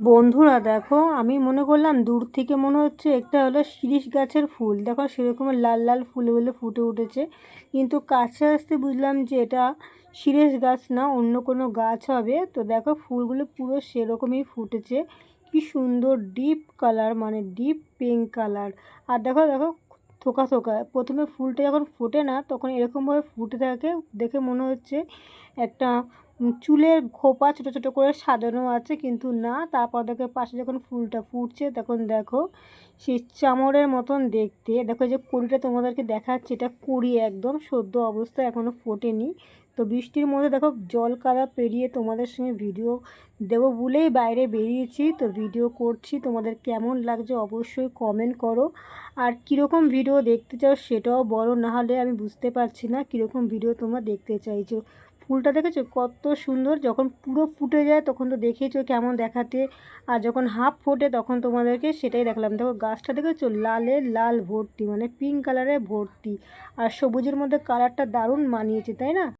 বন্ধুরা দেখো, আমি মনে করলাম দূর থেকে মনে হচ্ছে একটা হলো শিরিষ গাছের ফুল। দেখো সেরকম লাল লাল ফুলগুলো ফুটে উঠেছে। কিন্তু কাছে আসতে বুঝলাম যে এটা শিরিষ গাছ না, অন্য কোনো গাছ হবে। তো দেখো ফুলগুলো পুরো সেরকমই ফুটেছে। কি সুন্দর ডিপ কালার মানে ডিপ পিঙ্ক কালার। আর দেখো দেখো থোকা থোকা। প্রথমে ফুলটা যখন ফোটে না, তখন এরকমভাবে ফুটে থাকে। দেখে মনে হচ্ছে একটা চুলের খোপা ছোটো ছোটো করে সাজানো আছে, কিন্তু না, তারপর দেখো পাশে যখন ফুলটা ফুটছে, তখন দেখো সেই চামড়ের মতন দেখতে। দেখো যে কুড়িটা তোমাদেরকে দেখাচ্ছে, এটা কুড়ি একদম, সদ্য অবস্থা এখনও ফোটেনি। তো বৃষ্টির মধ্যে দেখো জল কাদা পেরিয়ে তোমাদের সঙ্গে ভিডিও দেবো বলেই বাইরে বেরিয়েছি। তো ভিডিও করছি, তোমাদের কেমন লাগছে অবশ্যই কমেন্ট করো। আর কীরকম ভিডিও দেখতে চাও সেটাও বলো, নাহলে আমি বুঝতে পারছি না কীরকম ভিডিও তোমরা দেখতে চাইছো। ফুলটা দেখেছ? কত সুন্দর। যখন পুরো ফুটে যায়, তখন তো দেখেছ কেমন দেখাতে আর যখন হাফ ফোটে, তখন তোমাদেরকে সেটাই দেখলাম। দেখো, গাছটা দেখেছ? লালে লাল ভর্তি মানে পিঙ্ক কালারে ভর্তি। আর সবুজের মধ্যে কালারটা দারুণ মানিয়েছে, তাই না?